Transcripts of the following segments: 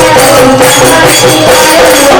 Thank you.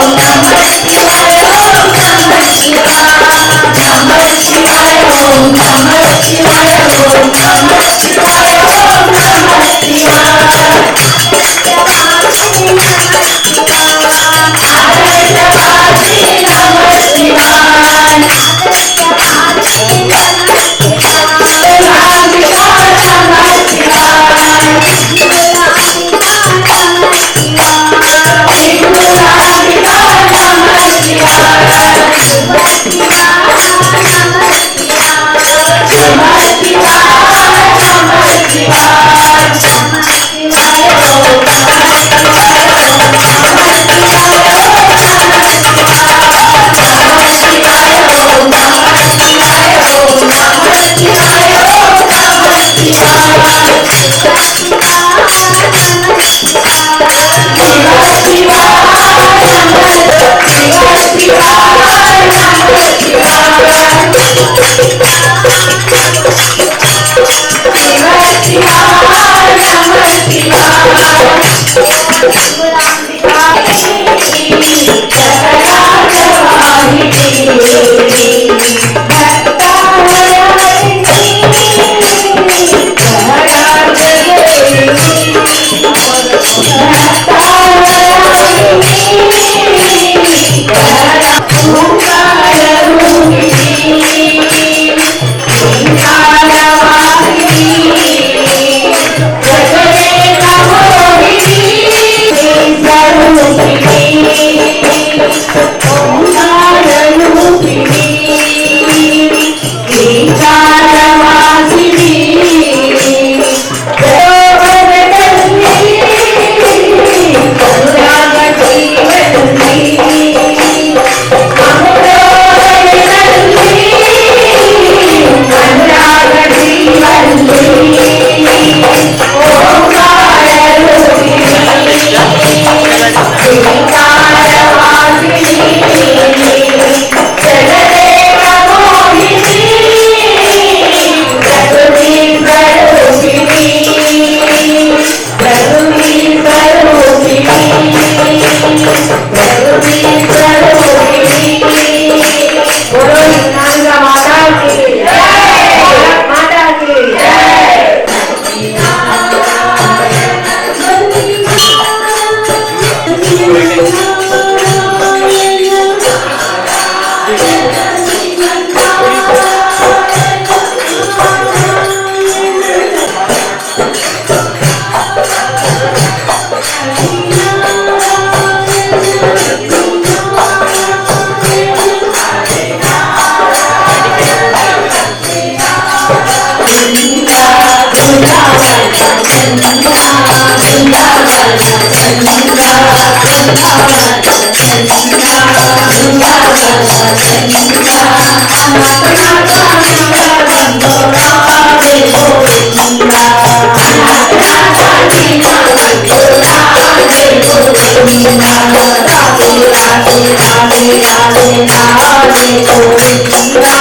Radhe Radhe Govinda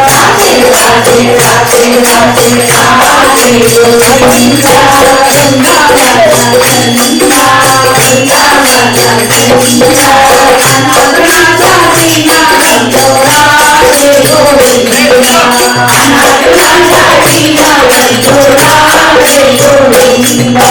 Radhe Radhe Radhe Radhe Radhe Govinda Ganga माता गंगा गंगा माता गंगा अनंतनाथा सीना गंगा राधे गोविंदा अनंतनाथा सीना Ganga Radhe Govinda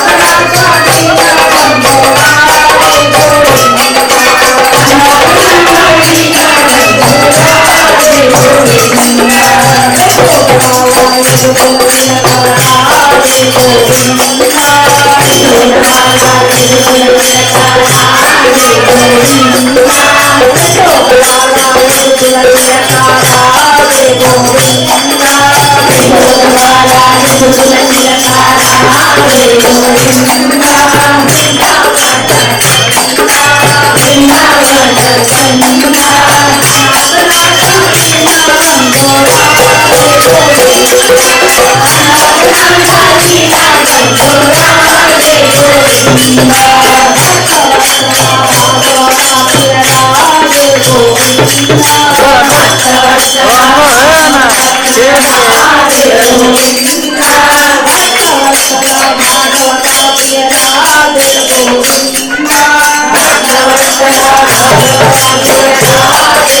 Just a little bit of a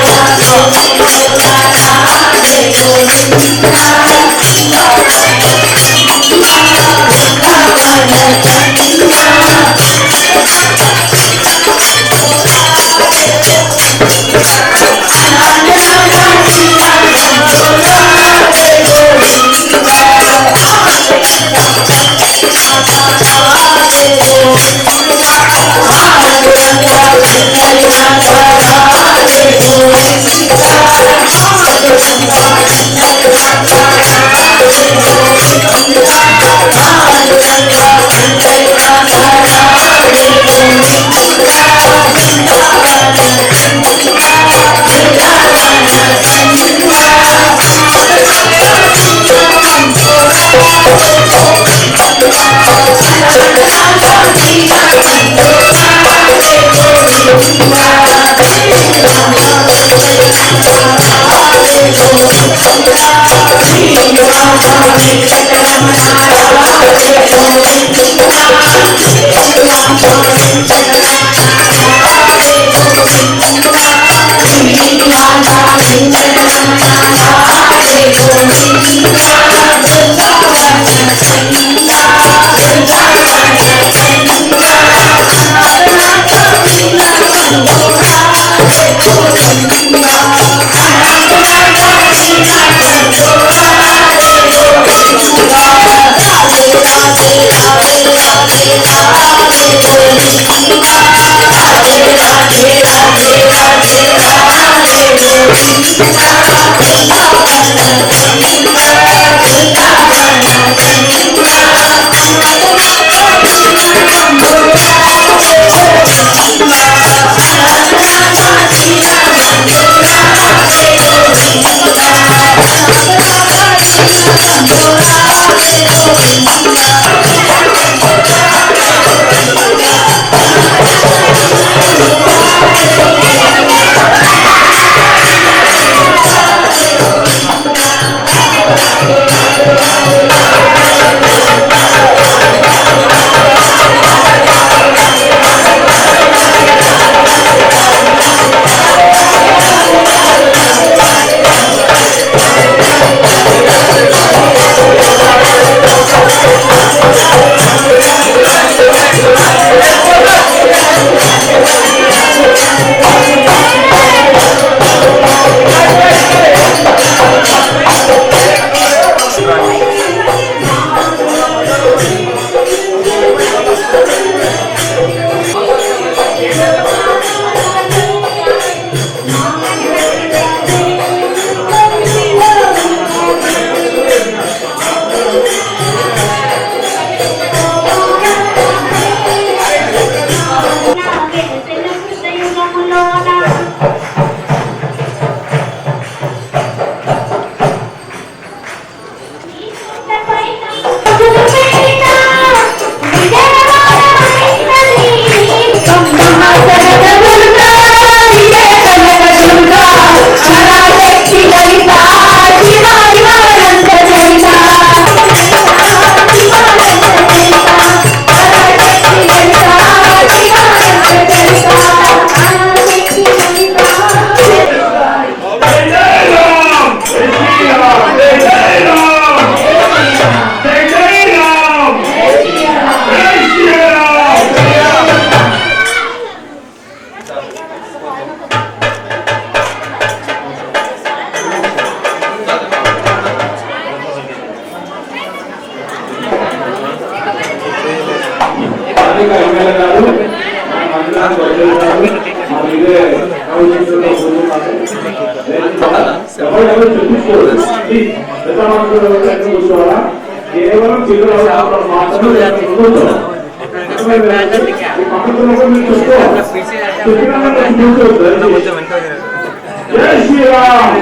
జై శ్రీరామ్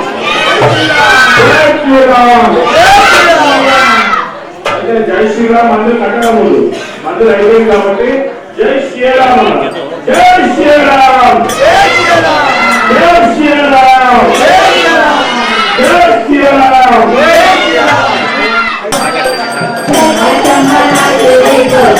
జై శ్రీరామ్ అంటే జై శ్రీరామ్ మందిర్ కట్టడం ముందు మందిర్ అయిపోయింది కాబట్టి జై శ్రీరామ్. జై శ్రీరామ్ జై శ్రీరామ్ జై శ్రీరామ్ జై శ్రీరామ్ 이쪽으로 내.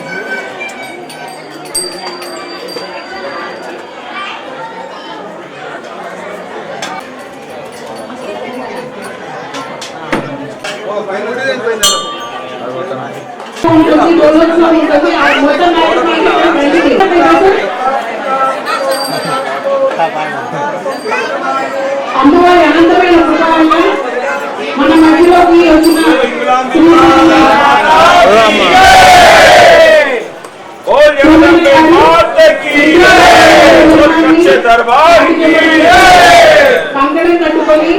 అమ్మవారి అనంతమైన కృపాలను మన మధ్యలోకి వచ్చిన పంకడం కట్టుకొని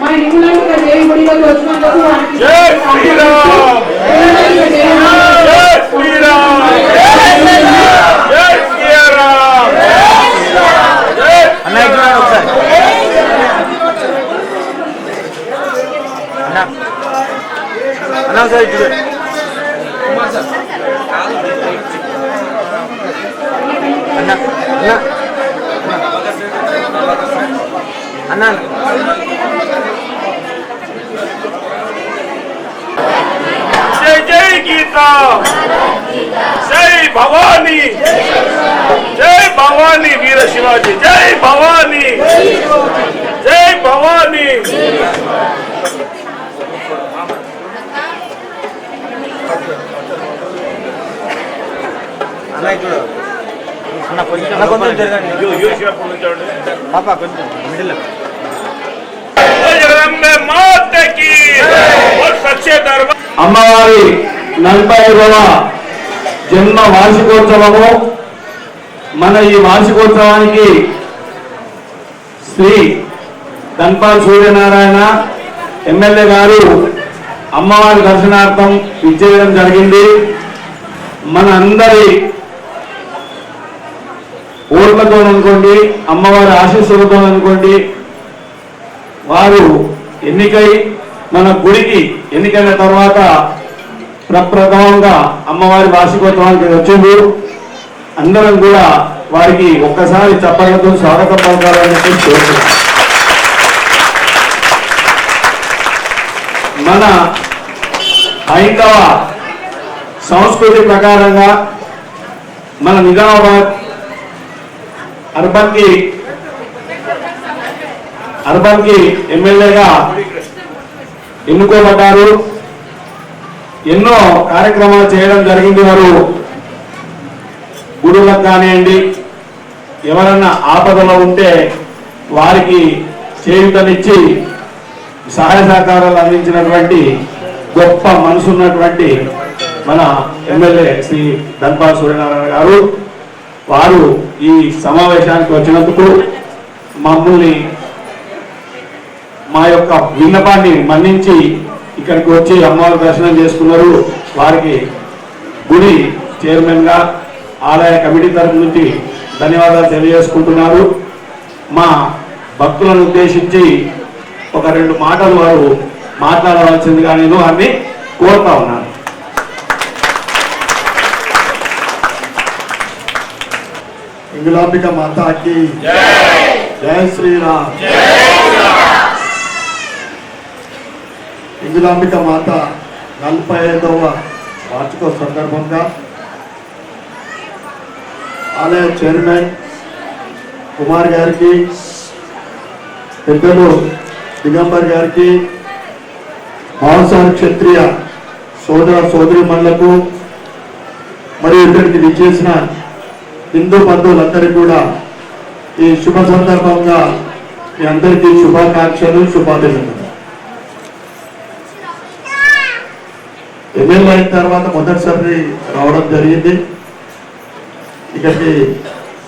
మన నిపుణులకు దేవుడిలోకి వచ్చినందుకు అమ్మవారి నలభై ఐదవ జన్మ వార్షికోత్సవము. మన ఈ వార్షికోత్సవానికి శ్రీ ధన్పాల్ సూర్యనారాయణ ఎమ్మెల్యే గారు అమ్మవారి దర్శనార్థం విచ్చేయడం జరిగింది. మన అందరి ఓర్లతో అనుకోండి అమ్మవారి ఆశీస్సులతో అనుకోండి వారు ఎన్నికై మన గుడికి ఎన్నికైన తర్వాత ప్రప్రథమంగా అమ్మవారి వార్షికోత్సవానికి వచ్చింది. అందరం కూడా వారికి ఒక్కసారి చప్పట్లతో స్వాగతం పలకాలని చెప్పి మన హైందవ సంస్కృతి ప్రకారంగా మన నిజామాబాద్ అర్బన్కి అర్బన్కి ఎమ్మెల్యేగా ఎన్నుకోబడ్డారు. ఎన్నో కార్యక్రమాలు చేయడం జరిగింది వారు. గుడులకు కానివ్వండి ఎవరన్నా ఆపదలో ఉంటే వారికి చేయుతనిచ్చి సహాయ సహకారాలు అందించినటువంటి గొప్ప మనసు ఉన్నటువంటి మన ఎమ్మెల్యే శ్రీ ధన్పాల్ సూర్యనారాయణ గారు. వారు ఈ సమావేశానికి వచ్చినందుకు మమ్మల్ని మా యొక్క విన్నపాన్ని మన్నించి ఇక్కడికి వచ్చి అమ్మవారి దర్శనం చేసుకున్నారు. వారికి గుడి చైర్మన్గా ఆలయ కమిటీ తరఫు నుంచి ధన్యవాదాలు తెలియజేసుకుంటున్నారు. మా భక్తులను ఉద్దేశించి ఒక రెండు మాటలు వారు మాట్లాడవలసిందిగా నేను వారిని కోరుతా ఉన్నాను. ఇంగులాంబిక మాతాకి జై! శ్రీరామ్. ఇందులాంబిక మాత నలభై ఐదవ వార్షిక సందర్భంగా ఆలయ చైర్మన్ కుమార్ గారికి పెద్దలు దిగంబర్ గారికి మాంసాల క్షత్రియ సోదర సోదరిమణులకు మరియు ఇక్కడికి విచ్చేసిన హిందూ బంధువులందరికీ కూడా ఈ శుభ సందర్భంగా మీ అందరికీ శుభాకాంక్షలు శుభాభినందనలు. ఎమ్మెల్యే అయిన తర్వాత మొదటిసారి రావడం జరిగింది. ఇక్కడికి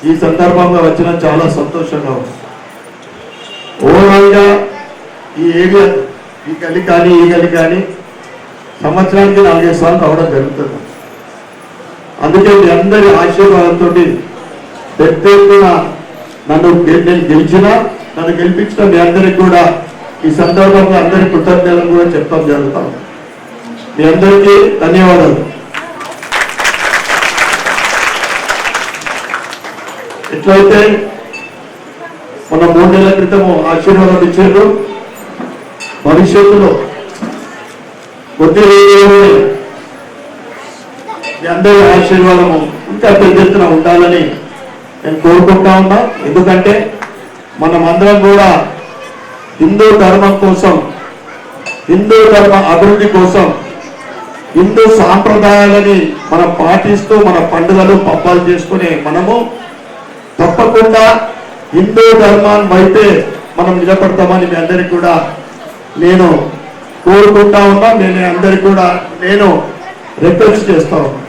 ఈ సందర్భంగా వచ్చిన చాలా సంతోషంగా ఉంది. ఓవరాల్గా ఈ ఏరియా ఈ గలి కానీ ఈ గలి కానీ సంవత్సరానికి నాలుగైదు సార్లు రావడం జరుగుతుంది. అందుకే మీ అందరి ఆశీర్వాదంతో పెద్ద ఎత్తున నన్ను నేను గెలిచిన నన్ను గెలిపించిన మీ అందరికి కూడా ఈ సందర్భంగా అందరి కృతజ్ఞతలు కూడా చెప్తాం జరుగుతాం మీ అందరికీ ధన్యవాదాలు. ఎట్లయితే మన మూడు నెలల క్రితము ఆశీర్వాదం ఇచ్చారు భవిష్యత్తులో కొద్ది రోజుల్లోనే మీ అందరి ఆశీర్వాదము ఇంకా పెద్ద ఎత్తున ఉండాలని నేను కోరుకుంటా ఉన్నా. ఎందుకంటే మనం అందరం కూడా హిందూ ధర్మం కోసం హిందూ ధర్మ అభివృద్ధి కోసం హిందూ సాంప్రదాయాలని మనం పాటిస్తూ మన పండుగలు పబ్బాలు చేసుకునే మనము తప్పకుండా హిందూ ధర్మాన్ని అయితే మనం నిలబడతామని మీ అందరికి కూడా నేను కోరుకుంటా ఉన్నా. నేను అందరికి కూడా నేను రిక్వెస్ట్ చేస్తా ఉన్నా.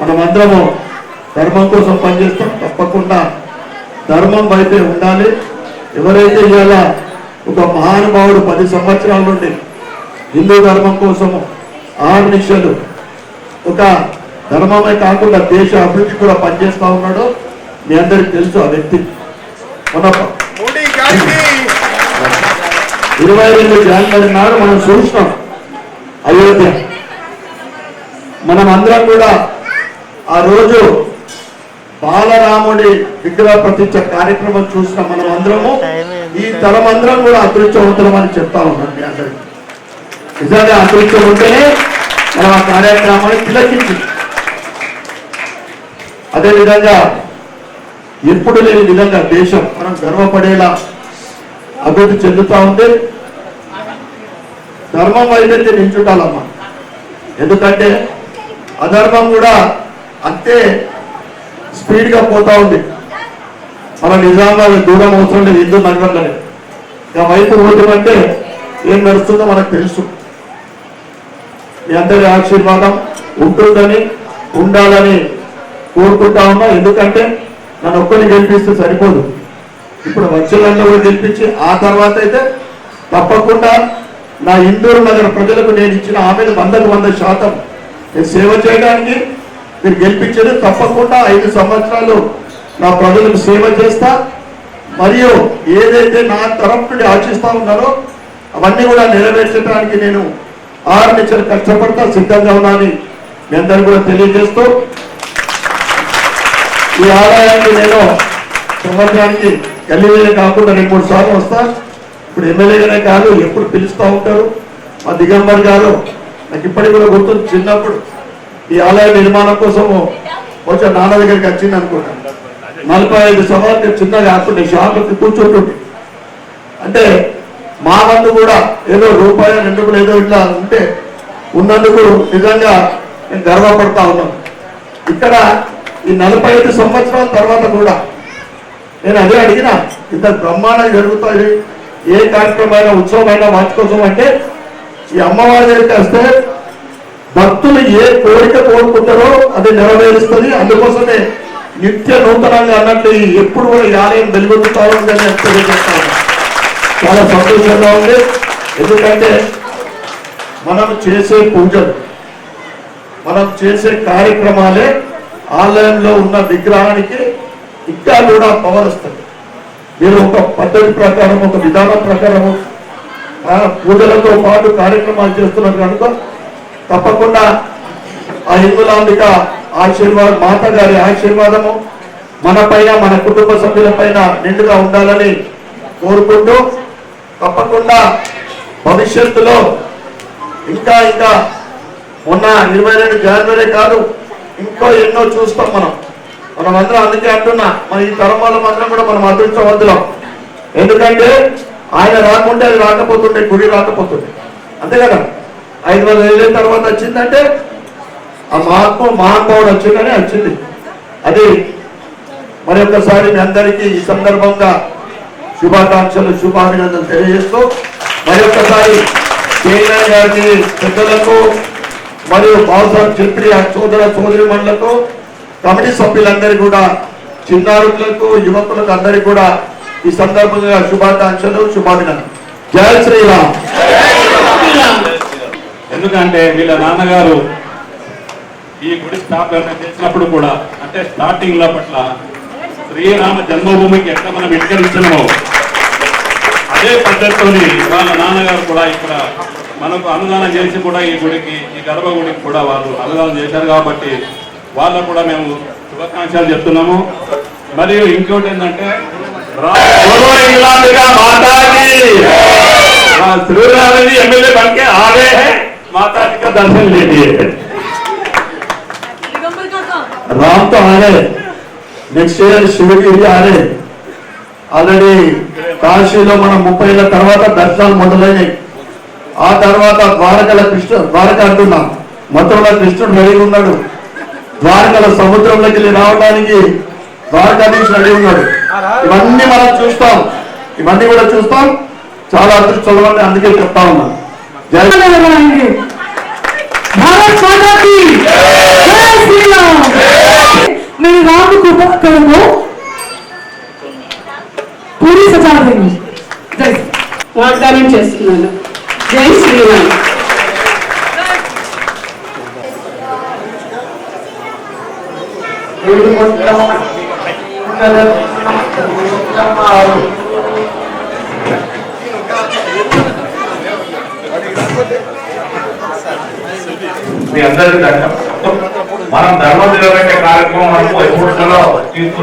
మనం అందరము ధర్మం కోసం పనిచేస్తాం. తప్పకుండా ధర్మం అయితే ఉండాలి. ఎవరైతే ఇవాళ ఒక మహానుభావుడు పది సంవత్సరాల నుండి హిందూ ధర్మం కోసము ఆరు నిమిషాలు. ఒక ధర్మమే కాకుండా దేశ అభివృద్ధి కూడా పనిచేస్తా ఉన్నాడు. మీ అందరికి తెలుసు ఆ వ్యక్తి. ఇరవై రెండు జనవరి నాడు మనం చూసినాం అయోధ్య. మనం అందరం కూడా ఆ రోజు బాలరాముడి విగ్రహ ప్రతిష్ట కార్యక్రమం చూసిన మనం అందరము ఈ తరమందరం కూడా అదృష్టవంతులం అని చెప్తా ఉన్నాం మీ అందరికి. నిజంగా అభివృద్ధి ఉంటేనే మనం ఆ కార్యక్రమాన్ని తిలకించి. అదేవిధంగా ఎప్పుడు లేని విధంగా దేశం మనం గర్వపడేలా అభివృద్ధి చెందుతూ ఉంది. ధర్మం అయితే నించుంటాలమ్మా ఎందుకంటే అధర్మం కూడా అంతే స్పీడ్గా పోతా ఉంది. మన నిజామాబాద్ దూరం అవసరం లేదు హిందూ నగరంలోనే ఇక వైపు పోతుందంటే ఏం నడుస్తుందో మనకు తెలుసు. మీ అందరి ఆశీర్వాదం ఉంటుందని ఉండాలని కోరుకుంటా ఉన్నా. ఎందుకంటే నన్ను ఒక్కరిని గెలిపిస్తే సరిపోదు. ఇప్పుడు వచ్చేదాంట్లో కూడా గెలిపించి ఆ తర్వాత అయితే తప్పకుండా నా ఇందూరు నగర ప్రజలకు నేను ఇచ్చిన హామీలు వందకు వంద శాతం నేను సేవ చేయడానికి మీరు గెలిపించేది తప్పకుండా ఐదు సంవత్సరాలు నా ప్రజలకు సేవ చేస్తా. మరియు ఏదైతే నా తరపు నుండి ఆశిస్తా ఉన్నారో అవన్నీ కూడా నెరవేర్చడానికి నేను ఆరు నిమిషాలు కష్టపడతా సిద్ధంగా ఉన్నానని మీ అందరూ కూడా తెలియజేస్తూ ఈ ఆదాయాన్ని నేను సంవత్సరానికి గల్లీలే కాకుండా రెండు మూడు సార్లు వస్తా. ఇప్పుడు ఎమ్మెల్యేగానే కాదు ఎప్పుడు పిలుస్తూ ఉంటారు. మా దిగంబర్ గారు నాకు ఇప్పటికి కూడా గుర్తుంది చిన్నప్పుడు ఈ ఆలయ నిర్మాణం కోసం కొంచెం నాన్న దగ్గరికి వచ్చింది అనుకుంటాను నలభై ఐదు సంవత్సరాలు చిన్నగా కాకుండా షాపుకి కూర్చుంటుంది అంటే మా వంతు కూడా ఏదో రూపాయి రెండు రూపాయలు ఏదో ఇట్లా ఉంటే ఉన్నందుకు నిజంగా నేను గర్వపడతా ఉన్నాను. ఇక్కడ ఈ నలభై ఐదు సంవత్సరాల తర్వాత కూడా నేను అదే అడిగిన ఇంత బ్రహ్మాండం జరుగుతుంది ఏ కార్యక్రమమైన ఉత్సవమైనా మార్చుకోసం అంటే ఈ అమ్మవారి దగ్గరికి వస్తే భక్తులు ఏ కోరిక కోరుకుంటారో అది నెరవేరుస్తుంది. అందుకోసమే నిత్య నూతనంగా అన్నట్టు ఎప్పుడు కూడా ఈ ఆలయం వెలుగొందుతా ఉందని తెలియజేస్తాను చాలా సంతోషంగా ఉంది. ఎందుకంటే మనం చేసే పూజలు మనం చేసే కార్యక్రమాలే ఆలయంలో ఉన్న విగ్రహానికి ఇంకా కూడా పవర్ వస్తుంది మీరు ఒక పద్ధతి ప్రకారం ఒక విధానం ప్రకారం పూజలతో పాటు కార్యక్రమాలు చేస్తున్నారు కనుక తప్పకుండా ఆ హిందులాంబిక ఆశీర్వాదం మాత గారి ఆశీర్వాదము మన పైన మన కుటుంబ సభ్యుల పైన నిండుగా ఉండాలని కోరుకుంటూ తప్పకుండా భవిష్యత్తులో ఇంకా ఇంకా ఉన్న ఇరవై రెండు జనవరి కాదు ఇంకో ఎన్నో చూస్తాం మనం. మనం అందరం అందుకే అంటున్నా మన ఈ తరం వాళ్ళ మాత్రం కూడా మనం అదృష్టవంతులం. ఎందుకంటే ఆయన రాకుంటే అది రాకపోతుండే గుడి రాకపోతుండే. అంతే కదా? ఐదు వందల ఏళ్ళ తర్వాత వచ్చిందంటే ఆ మహాత్మ మహానుభావుడు వచ్చిందని వచ్చింది. అది మరి ఒకసారి మీ అందరికీ ఈ సందర్భంగా శుభాకాంక్షలు శుభాభినందనలు తెలియజేస్తూ మరొకసారి కేఎన్ఆర్ పెద్దలకు మరియు బాలసాబ్ క్షత్రియ సోదర సోదరి మండలకు కమిటీ సభ్యులందరికీ కూడా చిన్నారులకు యువకులకు అందరికీ కూడా ఈ సందర్భంగా శుభాకాంక్షలు శుభాభినందనలు. జయ శ్రీరామ్. ఎందుకంటే వీళ్ళ నాన్నగారు ఈ గుడి స్థాపన చేసినప్పుడు కూడా అంటే స్టార్టింగ్లో పట్ల శ్రీరామ జన్మభూమికి ఎట్లా మనం విడికరించడమో అదే పద్ధతితోని వాళ్ళ నాన్నగారు కూడా ఇక్కడ మనకు అనుదానం చేసి కూడా ఈ గుడికి ఈ గర్భగుడికి కూడా వాళ్ళు అనుదానం చేశారు కాబట్టి వాళ్ళకు కూడా మేము శుభాకాంక్షలు చెప్తున్నాము మరియు ఇంకోటి ఏంటంటే రా- बोलो इंग्लैंड का माता की हाँ, श्रीराम जी एमएलए बन के आ गए हैं माता जी का दर्शन लीजिए राम तो आ रहे నెక్స్ట్ ఇయర్ శివగిరి ఆడే. ఆల్రెడీ కాశీలో మనం ముప్పై ఏళ్ళ తర్వాత దర్శనాలు మొదలైనవి ఆ తర్వాత ద్వారకల కృష్ణ ద్వారక అంటున్నాం మధురలో కృష్ణుడు అడిగి ఉన్నాడు. ద్వారకల సముద్రంలోకి వెళ్ళి రావడానికి ద్వారకాధీశ్ అడిగి ఉన్నాడు. ఇవన్నీ మనం చూస్తాం. ఇవన్నీ కూడా చూస్తాం. చాలా అదృష్టం అందుకే చెప్తా ఉన్నాం. జై मेरे राम कृपा करो पूरी सजा देंगे जय వాగ్దానం చేస్తున్నాను జై శ్రీరామ్ మీ అందరికీ దండం మనం ధర్మం నిలబెట్టే కార్యక్రమం మనకు ఎప్పుడు తీసుకు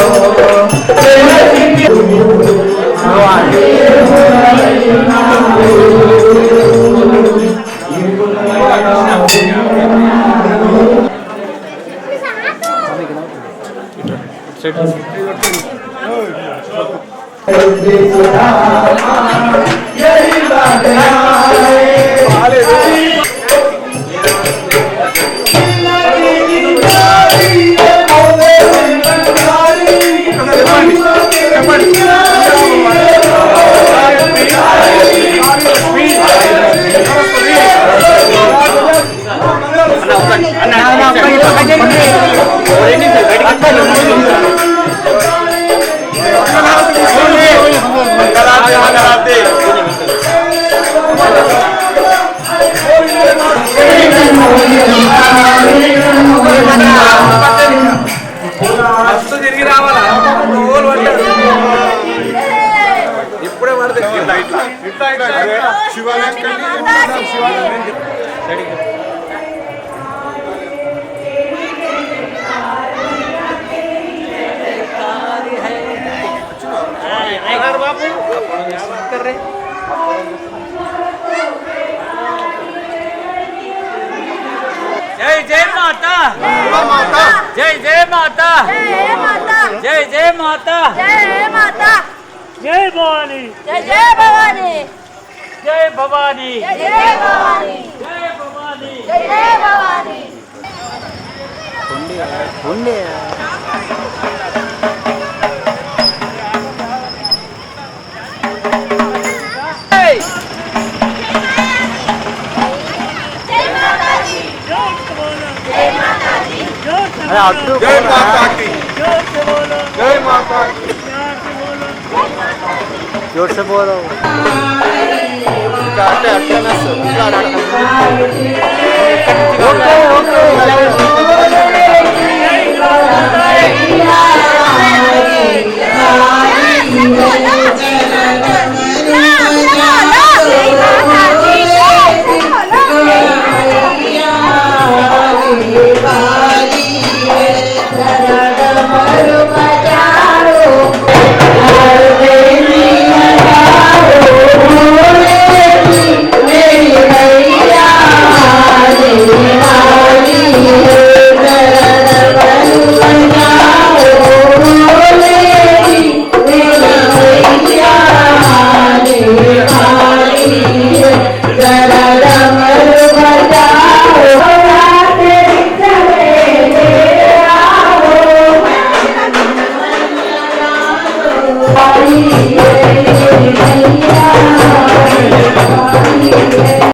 Hare జై జై మాతా జై జై మాతా జయ మాతా జై జై మాతా జయ మాతా జై భవాని జయ జయ భవాని జై భవాని జయ జయ భవాని జై భవాని జయ జయ जय माता की। जय माता की ज़ोर से बोलो काटे अटकना ओके ओके